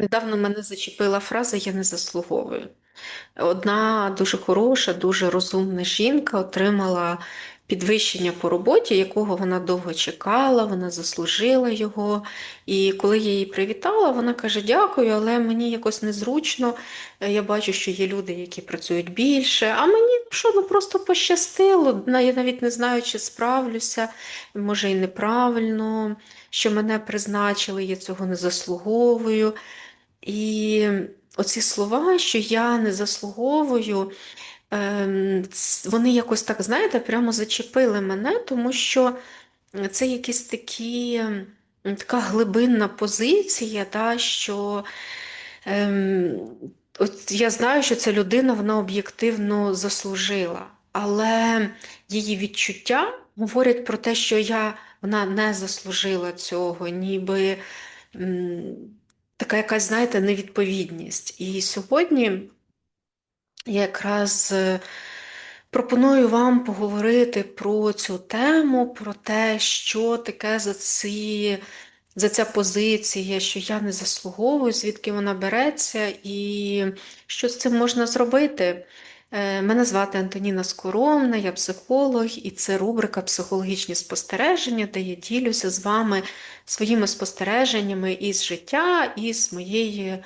Недавно мене зачепила фраза Я не заслуговую. Одна дуже хороша, дуже розумна жінка отримала підвищення по роботі, якого вона довго чекала, вона заслужила його. І коли я її привітала, вона каже: Дякую, але мені якось незручно. Я бачу, що є люди, які працюють більше. А мені ну що, ну просто пощастило. Я навіть не знаю, чи справлюся, може і неправильно, що мене призначили, я цього не заслуговую. І оці слова, що я не заслуговую, ем, вони якось так, знаєте, прямо зачепили мене, тому що це якісь такі, така глибинна позиція, та, що ем, от я знаю, що ця людина вона об'єктивно заслужила, але її відчуття говорять про те, що я, вона не заслужила цього, ніби така якась, знаєте, невідповідність. І сьогодні я якраз е, пропоную вам поговорити про цю тему, про те, що таке за ці. За ця позиція, що я не заслуговую, звідки вона береться, і що з цим можна зробити. Е, мене звати Антоніна Скоромна, я психолог, і це рубрика Психологічні спостереження, де я ділюся з вами своїми спостереженнями із життя, і з моєї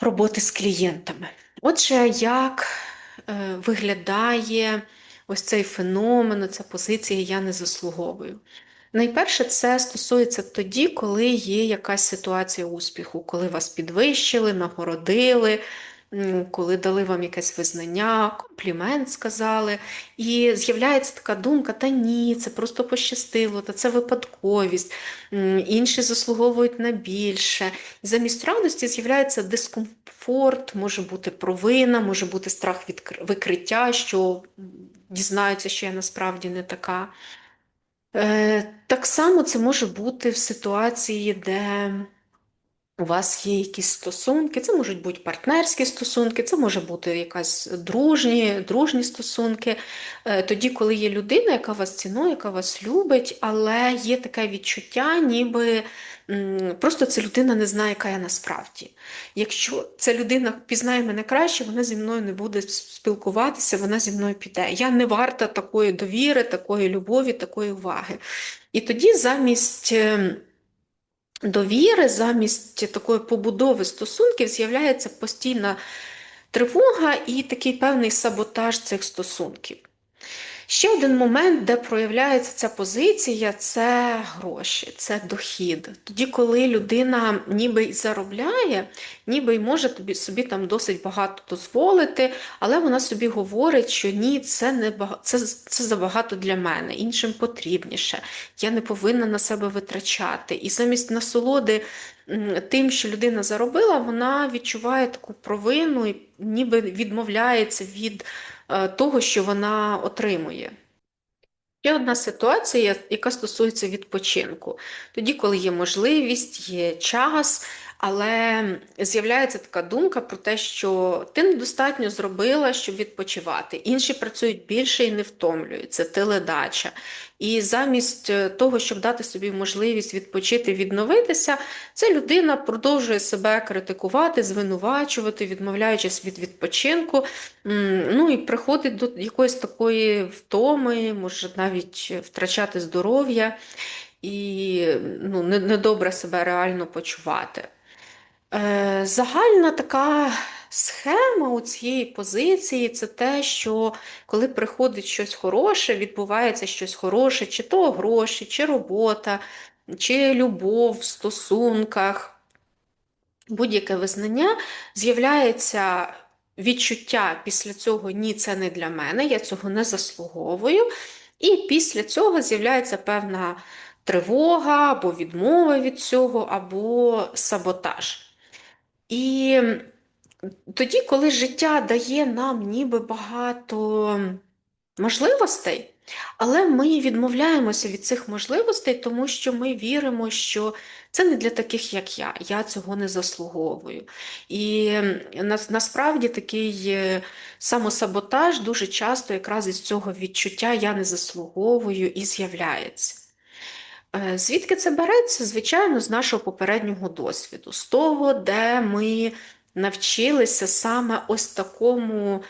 роботи з клієнтами. Отже, як е, виглядає ось цей феномен, ця позиція Я не заслуговую. Найперше, це стосується тоді, коли є якась ситуація успіху, коли вас підвищили, нагородили, коли дали вам якесь визнання, комплімент сказали, і з'являється така думка: та ні, це просто пощастило, та це випадковість, інші заслуговують на більше. Замість радості з'являється дискомфорт, може бути провина, може бути страх від викриття, що дізнаються, що я насправді не така. Е, так само це може бути в ситуації, де у вас є якісь стосунки, це можуть бути партнерські стосунки, це може бути якась дружні, дружні стосунки. Е, тоді, коли є людина, яка вас цінує, яка вас любить, але є таке відчуття, ніби просто ця людина не знає, яка я насправді. Якщо ця людина пізнає мене краще, вона зі мною не буде спілкуватися, вона зі мною піде. Я не варта такої довіри, такої любові, такої уваги. І тоді замість. Довіри, замість такої побудови стосунків з'являється постійна тривога і такий певний саботаж цих стосунків. Ще один момент, де проявляється ця позиція, це гроші, це дохід. Тоді, коли людина ніби й заробляє, ніби й може тобі собі там досить багато дозволити, але вона собі говорить, що ні, це не це, це забагато для мене, іншим потрібніше. Я не повинна на себе витрачати. І замість насолоди. Тим, що людина заробила, вона відчуває таку провину і ніби відмовляється від того, що вона отримує. Ще одна ситуація, яка стосується відпочинку. Тоді, коли є можливість, є час, але з'являється така думка про те, що ти недостатньо зробила, щоб відпочивати. Інші працюють більше і не втомлюються, теледача. І замість е, того, щоб дати собі можливість відпочити, відновитися, ця людина продовжує себе критикувати, звинувачувати, відмовляючись від відпочинку. Ну і приходить до якоїсь такої втоми, може навіть втрачати здоров'я і ну, недобре себе реально почувати. Е, загальна така схема у цієї позиції це те, що коли приходить щось хороше, відбувається щось хороше, чи то гроші, чи робота, чи любов в стосунках, будь-яке визнання, з'являється відчуття після цього ні, це не для мене, я цього не заслуговую. І після цього з'являється певна тривога або відмова від цього, або саботаж. І тоді, коли життя дає нам ніби багато можливостей, але ми відмовляємося від цих можливостей, тому що ми віримо, що це не для таких, як я, я цього не заслуговую. І насправді такий е, самосаботаж дуже часто якраз із цього відчуття я не заслуговую і з'являється. Е, Звідки це береться? Звичайно, з нашого попереднього досвіду, з того, де ми навчилися саме ось такому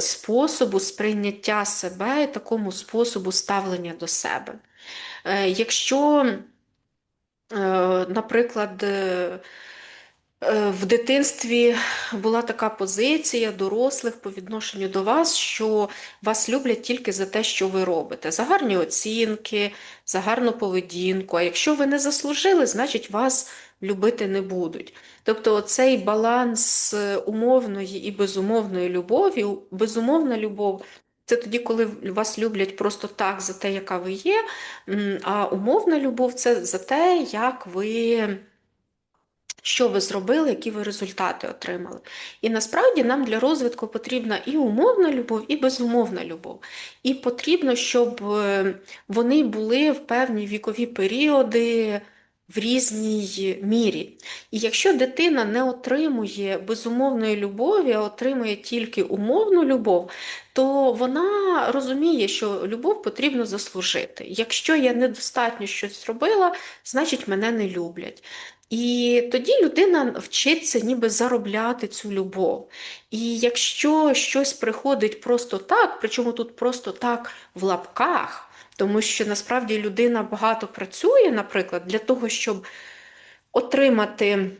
способу сприйняття себе і такому способу ставлення до себе. Е, Якщо, е, наприклад, В дитинстві була така позиція дорослих по відношенню до вас, що вас люблять тільки за те, що ви робите, за гарні оцінки, за гарну поведінку. А якщо ви не заслужили, значить вас любити не будуть. Тобто цей баланс е, умовної і безумовної любові, безумовна любов. Це тоді, коли вас люблять просто так за те, яка ви є, а умовна любов це за те, як ви що ви зробили, які ви результати отримали. І насправді нам для розвитку потрібна і умовна любов, і безумовна любов. І потрібно, щоб е, вони були в певні вікові періоди. В різній мірі. І якщо дитина не отримує безумовної любові, а отримує тільки умовну любов, то вона розуміє, що любов потрібно заслужити. Якщо я недостатньо щось зробила, значить мене не люблять. І тоді людина вчиться ніби заробляти цю любов. І якщо щось приходить просто так, причому тут просто так в лапках, тому що насправді людина багато працює, наприклад, для того, щоб отримати.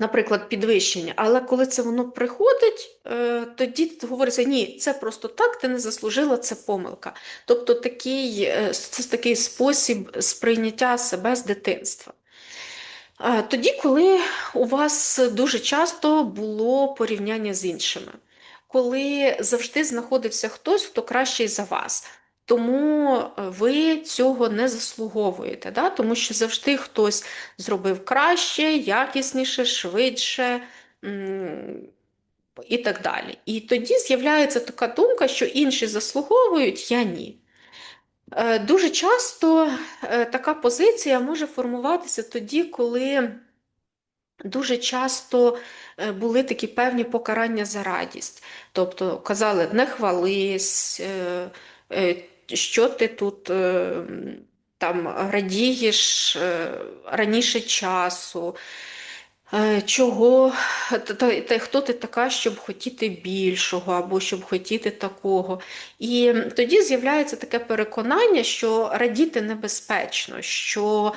Наприклад, підвищення, але коли це воно приходить, е, тоді говориться, ні, це просто так, ти не заслужила, це помилка. Тобто такий, е, це такий спосіб сприйняття себе з дитинства. Тоді, коли у вас дуже часто було порівняння з іншими, коли завжди знаходився хтось, хто кращий за вас. Тому е, ви цього не заслуговуєте, да? тому що завжди хтось зробив краще, якісніше, швидше і так далі. І тоді з'являється така думка, що інші заслуговують, я ні. Е, дуже часто е, така позиція може формуватися тоді, коли дуже часто е, були такі певні покарання за радість. Тобто казали, не хвались, що ти тут там радієш раніше часу. Е, чого та, хто ти така, щоб хотіти більшого, або щоб хотіти такого. І тоді з'являється таке переконання, що радіти небезпечно, що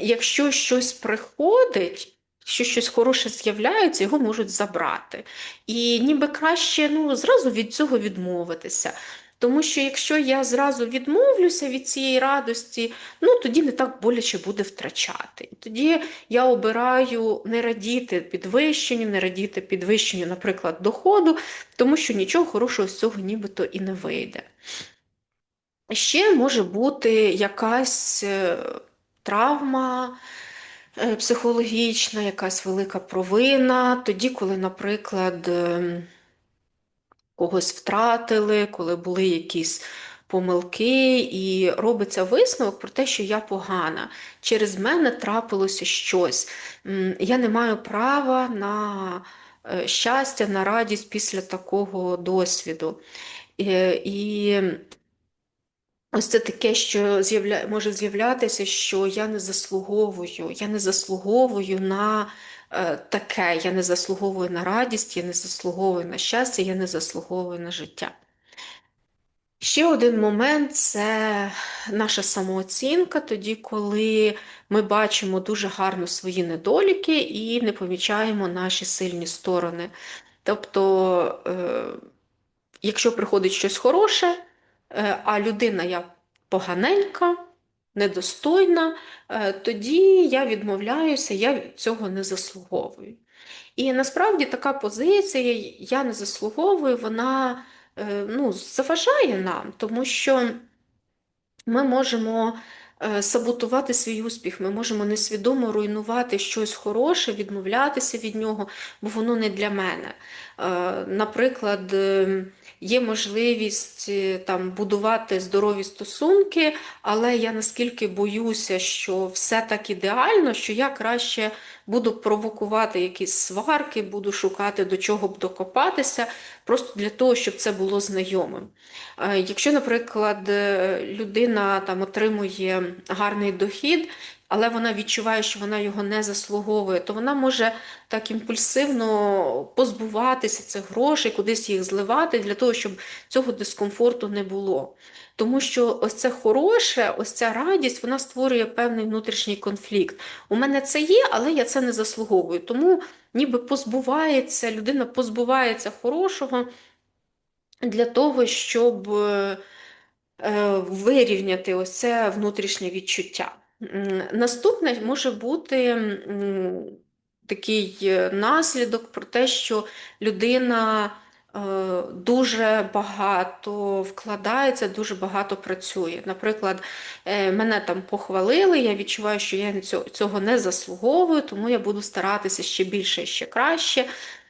якщо щось приходить, Якщо щось хороше з'являється, його можуть забрати. І ніби краще ну, зразу від цього відмовитися. Тому що якщо я зразу відмовлюся від цієї радості, ну тоді не так боляче буде втрачати. Тоді я обираю не радіти підвищенню, не радіти підвищенню, наприклад, доходу, тому що нічого хорошого з цього нібито і не вийде. Ще може бути якась е, травма. Е, психологічна, якась велика провина, тоді, коли, наприклад, ем, когось втратили, коли були якісь помилки, і робиться висновок про те, що я погана. Через мене трапилося щось. Я не маю права на е, щастя, на радість після такого досвіду. Е, і Ось це таке, що може з'являтися, що я не заслуговую, я не заслуговую на таке, я не заслуговую на радість, я не заслуговую на щастя, я не заслуговую на життя. Ще один момент це наша самооцінка, тоді, коли ми бачимо дуже гарно свої недоліки і не помічаємо наші сильні сторони. Тобто, е, якщо приходить щось хороше, е, а людина я поганенька, недостойна, е, тоді я відмовляюся, я цього не заслуговую. І насправді така позиція, я не заслуговую, вона е, ну, заважає нам, тому що ми можемо саботувати свій успіх, ми можемо несвідомо руйнувати щось хороше, відмовлятися від нього, бо воно не для мене. Наприклад, є можливість е, там будувати здорові стосунки, але я наскільки боюся, що все так ідеально, що я краще буду провокувати якісь сварки, буду шукати до чого б докопатися, просто для того, щоб це було знайомим. Якщо, наприклад, людина там отримує гарний дохід, але вона відчуває, що вона його не заслуговує, то вона може так імпульсивно позбуватися цих грошей, кудись їх зливати для того, щоб цього дискомфорту не було. Тому що ось це хороше, ось ця радість, вона створює певний внутрішній конфлікт. У мене це є, але я це не заслуговую. Тому ніби позбувається, людина позбувається хорошого для того, щоб е, вирівняти ось це внутрішнє відчуття. Наступне може бути такий е, наслідок про те, що людина дуже багато вкладається, дуже багато працює. Наприклад, е, мене там похвалили, я відчуваю, що я цього не заслуговую, тому я буду старатися ще більше ще краще.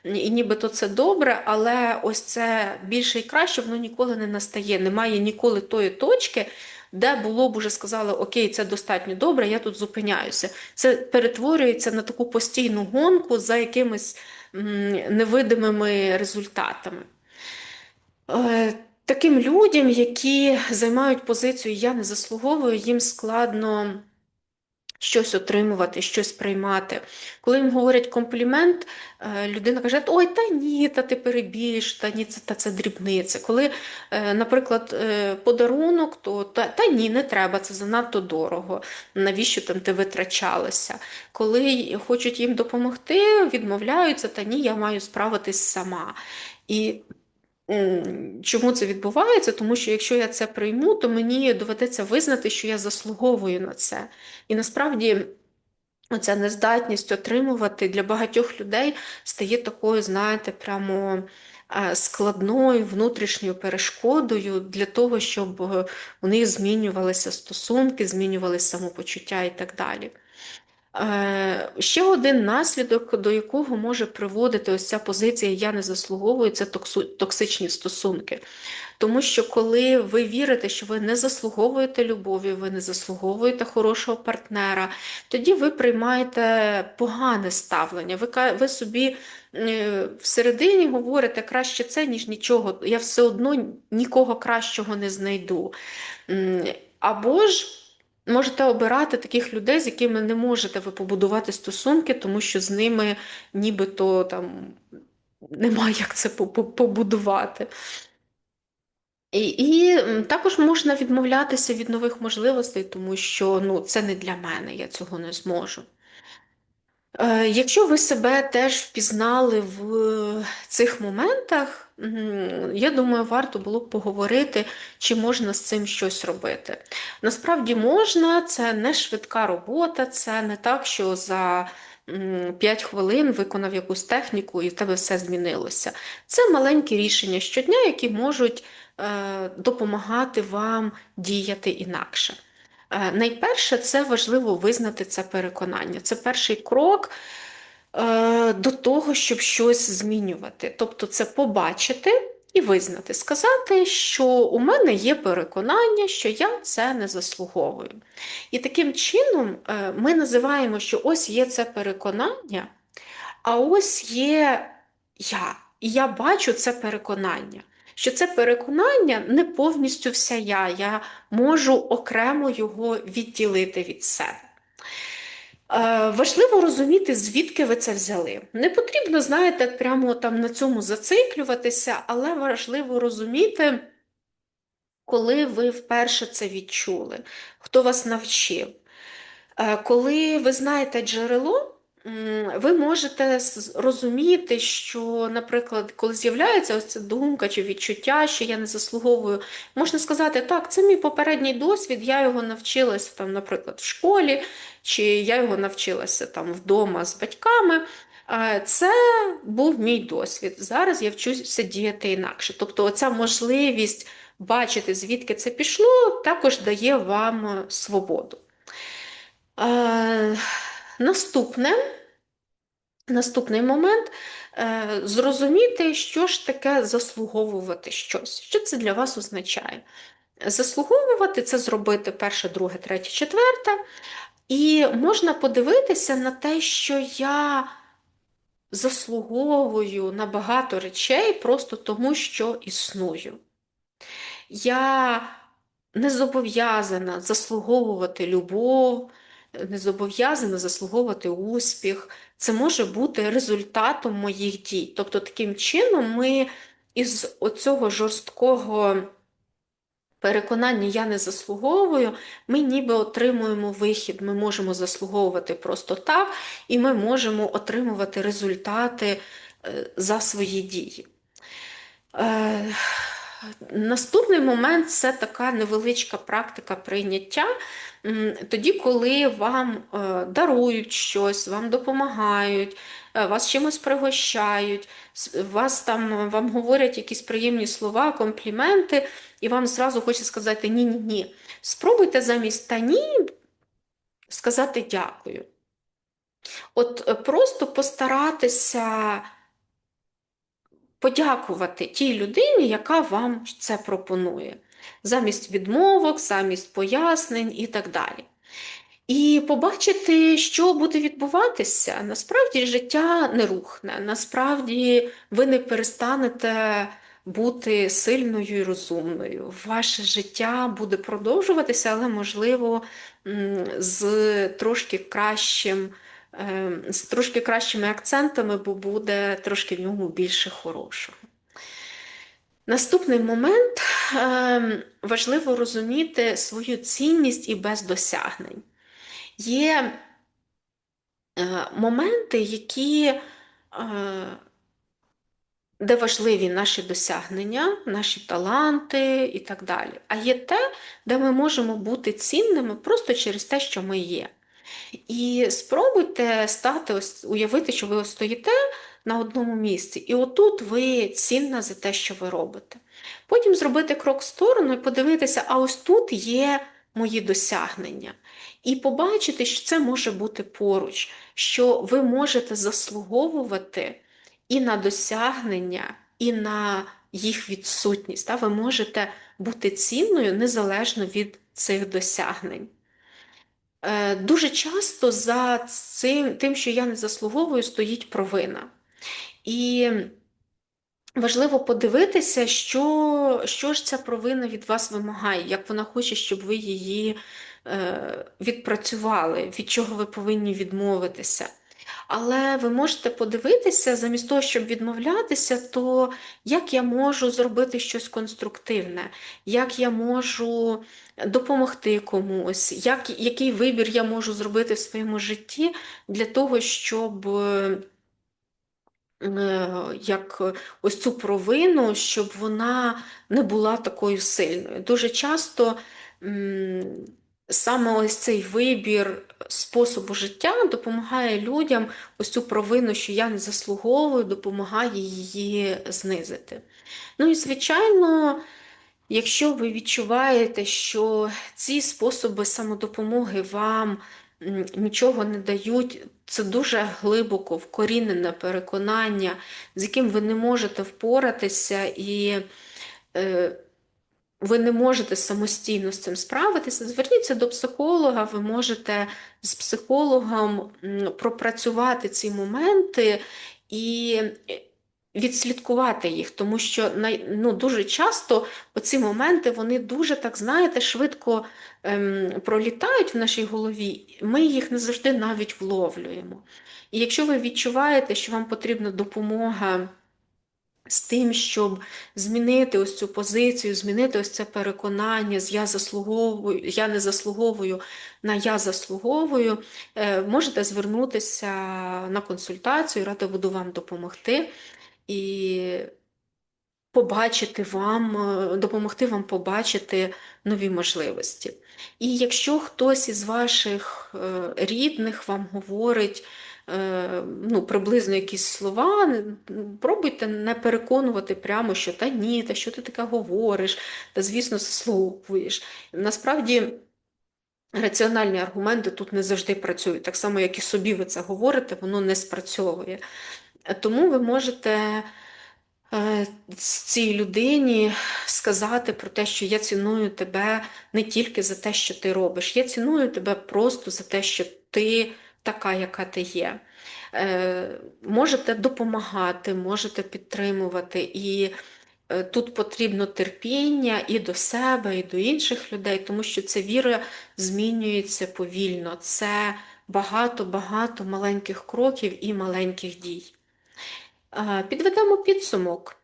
І нібито це добре, але ось це більше і краще, воно ніколи не настає. Немає ніколи тої точки, де було б уже сказали, окей, це достатньо добре, я тут зупиняюся. Це перетворюється на таку постійну гонку за якимись невидимими результатами. Е, таким людям, які займають позицію Я не заслуговую, їм складно щось отримувати, щось приймати. Коли їм говорять комплімент, е, людина каже, ой, та ні, та ти перебільш, та ні, це та це дрібниця. Коли, е, наприклад, е, подарунок, то та, та ні, не треба, це занадто дорого. Навіщо там ти витрачалася? Коли хочуть їм допомогти, відмовляються, та ні, я маю справитись сама. І Чому це відбувається? Тому що якщо я це прийму, то мені доведеться визнати, що я заслуговую на це. І насправді оця нездатність отримувати для багатьох людей стає такою, знаєте, прямо е, складною внутрішньою перешкодою для того, щоб у них змінювалися стосунки, змінювалися самопочуття і так далі. Е, ще один наслідок, до якого може приводити ось ця позиція Я не заслуговую, це токсичні стосунки. Тому що коли ви вірите, що ви не заслуговуєте любові, ви не заслуговуєте хорошого партнера, тоді ви приймаєте погане ставлення. Ви ви собі е, всередині говорите краще це, ніж нічого. Я все одно нікого кращого не знайду. Або ж. Можете обирати таких людей, з якими не можете ви побудувати стосунки, тому що з ними нібито там немає як це побудувати. І і також можна відмовлятися від нових можливостей, тому що ну, це не для мене, я цього не зможу. Е, якщо ви себе теж впізнали в цих моментах, я думаю, варто було б поговорити, чи можна з цим щось робити. Насправді можна, це не швидка робота, це не так, що за 5 хвилин виконав якусь техніку і в тебе все змінилося. Це маленькі рішення щодня, які можуть е, допомагати вам діяти інакше. Е, найперше, це важливо визнати це переконання. Це перший крок до того, щоб щось змінювати. Тобто, це побачити і визнати, сказати, що у мене є переконання, що я це не заслуговую. І таким чином е, ми називаємо, що ось є це переконання, а ось є я. І я бачу це переконання що це переконання не повністю вся я, я можу окремо його відділити від себе. Е, важливо розуміти, звідки ви це взяли. Не потрібно, знаєте, прямо там на цьому зациклюватися, але важливо розуміти, коли ви вперше це відчули, хто вас навчив. Е, коли ви знаєте джерело, ви можете розуміти, що, наприклад, коли з'являється ось ця думка чи відчуття, що я не заслуговую, можна сказати, так, це мій попередній досвід, я його навчилася, там, наприклад, в школі, чи я його навчилася там вдома з батьками. Це був мій досвід. Зараз я вчуся діяти інакше. Тобто, оця можливість бачити, звідки це пішло, також дає вам свободу. Наступне, наступний момент е, зрозуміти, що ж таке заслуговувати щось. Що це для вас означає? Заслуговувати це зробити перше, друге, третє, четверте. І можна подивитися на те, що я заслуговую на багато речей просто тому, що існую. Я не зобов'язана заслуговувати любов, не зобов'язана заслуговувати успіх. Це може бути результатом моїх дій. Тобто, таким чином, ми із оцього жорсткого переконання я не заслуговую, ми ніби отримуємо вихід, ми можемо заслуговувати просто так, і ми можемо отримувати результати е, за свої дії. Е, наступний момент це така невеличка практика прийняття. Тоді, коли вам е, дарують щось, вам допомагають, е, вас чимось пригощають, вас там вам говорять якісь приємні слова, компліменти, і вам зразу хочеться сказати ні-ні ні. Спробуйте замість та ні сказати дякую. От просто постаратися подякувати тій людині, яка вам це пропонує, замість відмовок, замість пояснень і так далі. І побачити, що буде відбуватися. Насправді життя не рухне, насправді ви не перестанете бути сильною і розумною. Ваше життя буде продовжуватися, але, можливо, з трошки кращим. Ем, з трошки кращими акцентами, бо буде трошки в ньому більше хорошого. Наступний момент ем, важливо розуміти свою цінність і без досягнень. Є е, моменти, які, е, де важливі наші досягнення, наші таланти і так далі. А є те, де ми можемо бути цінними просто через те, що ми є. І спробуйте стати, ось, уявити, що ви стоїте на одному місці, і отут ви цінна за те, що ви робите. Потім зробити крок в сторону і подивитися, а ось тут є мої досягнення. І побачити, що це може бути поруч, що ви можете заслуговувати і на досягнення, і на їх відсутність. Ви можете бути цінною незалежно від цих досягнень. Е, дуже часто за цим, тим, що я не заслуговую, стоїть провина. І важливо подивитися, що що ж ця провина від вас вимагає, як вона хоче, щоб ви її е, відпрацювали, від чого ви повинні відмовитися. Але ви можете подивитися, замість того, щоб відмовлятися, то як я можу зробити щось конструктивне, як я можу допомогти комусь, як, який вибір я можу зробити в своєму житті для того, щоб е, як ось цю провину, щоб вона не була такою сильною. Дуже часто саме ось цей вибір способу життя допомагає людям ось цю провину, що я не заслуговую, допомагає її знизити. Ну і, звичайно, якщо ви відчуваєте, що ці способи самодопомоги вам нічого не дають, це дуже глибоко вкорінене переконання, з яким ви не можете впоратися і. Е, ви не можете самостійно з цим справитися, зверніться до психолога, ви можете з психологом пропрацювати ці моменти і відслідкувати їх, тому що ну, дуже часто оці моменти вони дуже, так знаєте, швидко ем, пролітають в нашій голові, ми їх не завжди навіть вловлюємо. І якщо ви відчуваєте, що вам потрібна допомога, з тим, щоб змінити ось цю позицію, змінити ось це переконання з я заслуговую, я не заслуговую на я заслуговую, е, можете звернутися на консультацію, рада буду вам допомогти і побачити вам, е, допомогти вам побачити нові можливості. І якщо хтось із ваших е, рідних вам говорить, ну, приблизно якісь слова, пробуйте не переконувати прямо, що та ні, та що ти таке говориш, та, звісно, заслуговуєш. Насправді. Раціональні аргументи тут не завжди працюють. Так само, як і собі ви це говорите, воно не спрацьовує. Тому ви можете е, цій людині сказати про те, що я ціную тебе не тільки за те, що ти робиш, я ціную тебе просто за те, що ти така, яка ти є. Е, можете допомагати, можете підтримувати. І Е, Тут потрібно терпіння і до себе, і до інших людей, тому що ця віра змінюється повільно. Це багато-багато маленьких кроків і маленьких дій. Е, Підведемо підсумок.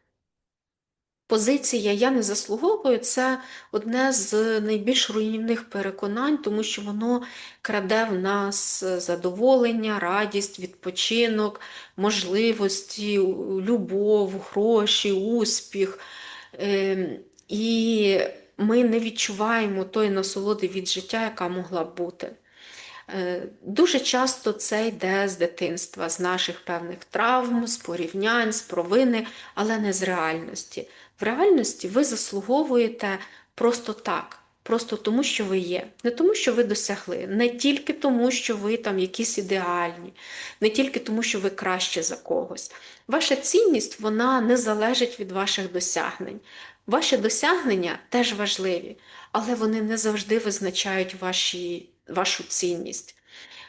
Позиція Я не заслуговую це одне з найбільш руйнівних переконань, тому що воно краде в нас задоволення, радість, відпочинок, можливості, любов, гроші, успіх. Ем, І ми не відчуваємо тої насолоди від життя, яка могла б бути. Е, Дуже часто це йде з дитинства, з наших певних травм, з порівнянь, з провини, але не з реальності. В реальності ви заслуговуєте просто так, просто тому, що ви є, не тому, що ви досягли, не тільки тому, що ви там якісь ідеальні, не тільки тому, що ви краще за когось. Ваша цінність вона не залежить від ваших досягнень. Ваші досягнення теж важливі, але вони не завжди визначають ваші, вашу цінність.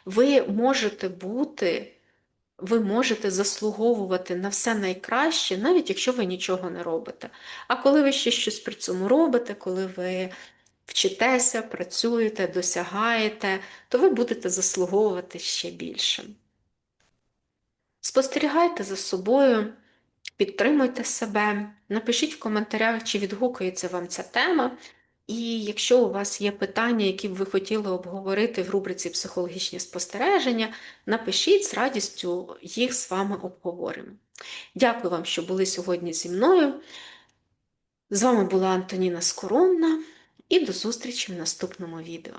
Ви можете бути, ви можете заслуговувати на все найкраще, навіть якщо ви нічого не робите. А коли ви ще щось при цьому робите, коли ви вчитеся, працюєте, досягаєте, то ви будете заслуговувати ще більше. Спостерігайте за собою, підтримуйте себе, напишіть в коментарях, чи відгукується вам ця тема. І якщо у вас є питання, які б ви хотіли обговорити в рубриці психологічні спостереження, напишіть з радістю їх з вами обговоримо. Дякую вам, що були сьогодні зі мною. З вами була Антоніна Скоромна і до зустрічі в наступному відео.